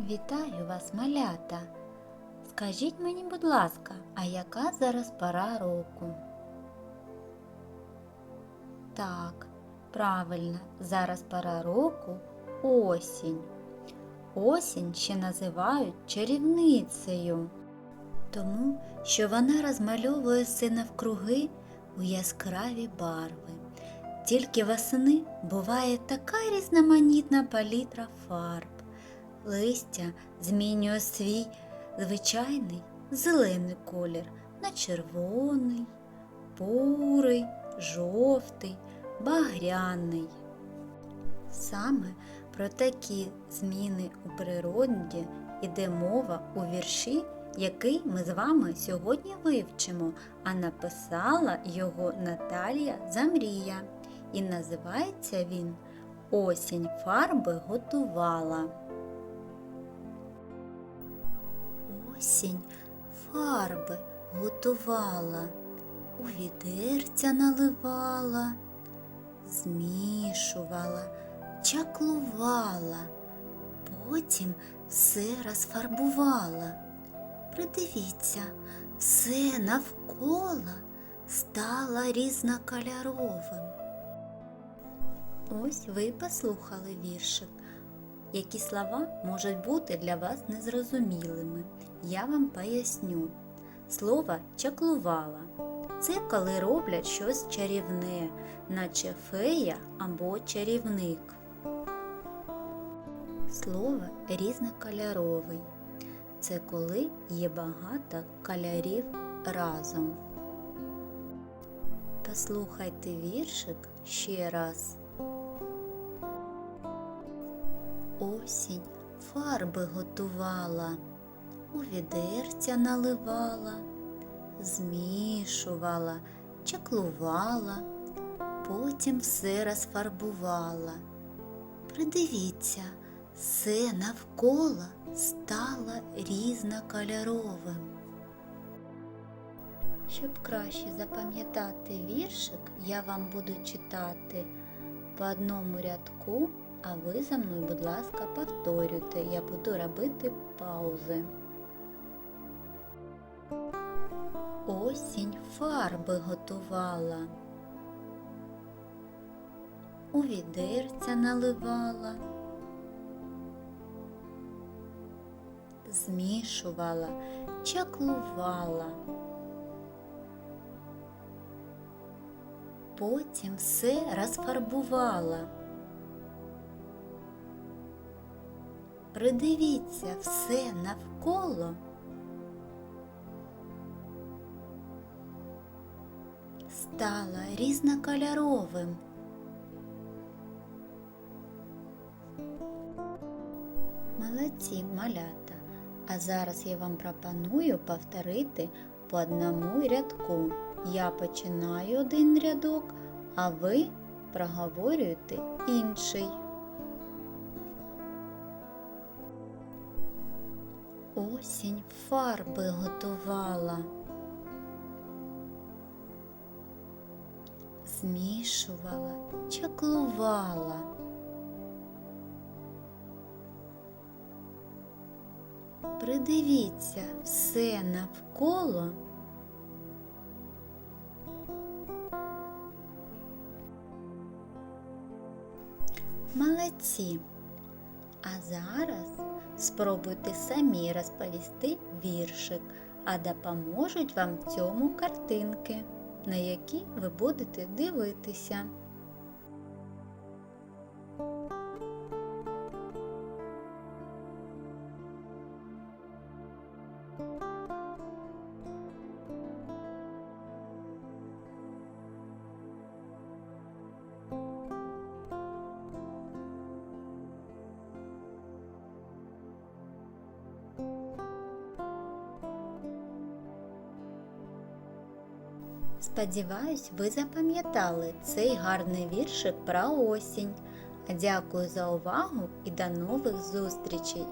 Вітаю вас, малята! Скажіть мені, будь ласка, а яка зараз пора року? Так, правильно, зараз пора року осінь. Осінь ще називають чарівницею, тому що вона розмальовує все навкруги у яскраві барви. Тільки восени буває така різноманітна палітра фарб. Листя змінює свій звичайний зелений колір на червоний, бурий, жовтий, багряний. Саме про такі зміни у природі йде мова у вірші, який ми з вами сьогодні вивчимо, а написала його Наталія Замрія. І називається він Осінь фарби готувала. Осінь фарби готувала, у відерця наливала, змішувала, чаклувала, потім все розфарбувала. Придивіться, все навколо стало різнокольоровим. Ось ви послухали віршик. Які слова можуть бути для вас незрозумілими? Я вам поясню. Слово чаклувала. Це коли роблять щось чарівне, наче фея або чарівник. Слово різнокольоровий. Це коли є багато кольорів разом. Послухайте віршик ще раз. Осінь фарби готувала, у відерця наливала, змішувала, чаклувала, потім все розфарбувала. Придивіться, все навколо стало різнокольоровим. Щоб краще запам'ятати віршик, я вам буду читати по одному рядку, а ви за мною, будь ласка, повторюйте. Я буду робити паузи. Осінь фарби готувала, у відерця наливала, змішувала, чаклувала. Потім все розфарбувала. Придивіться все навколо. Стало різнокольоровим. Молодці малята. А зараз я вам пропоную повторити по одному рядку. Я починаю один рядок, а ви проговорюєте інший. Осінь фарби готувала, змішувала, чаклувала. Придивіться все навколо. Молодці. А зараз спробуйте самі розповісти віршик, а допоможуть вам в цьому картинки, на які ви будете дивитися. Сподіваюсь, ви запам'ятали цей гарний віршик про осінь. Дякую за увагу і до нових зустрічей!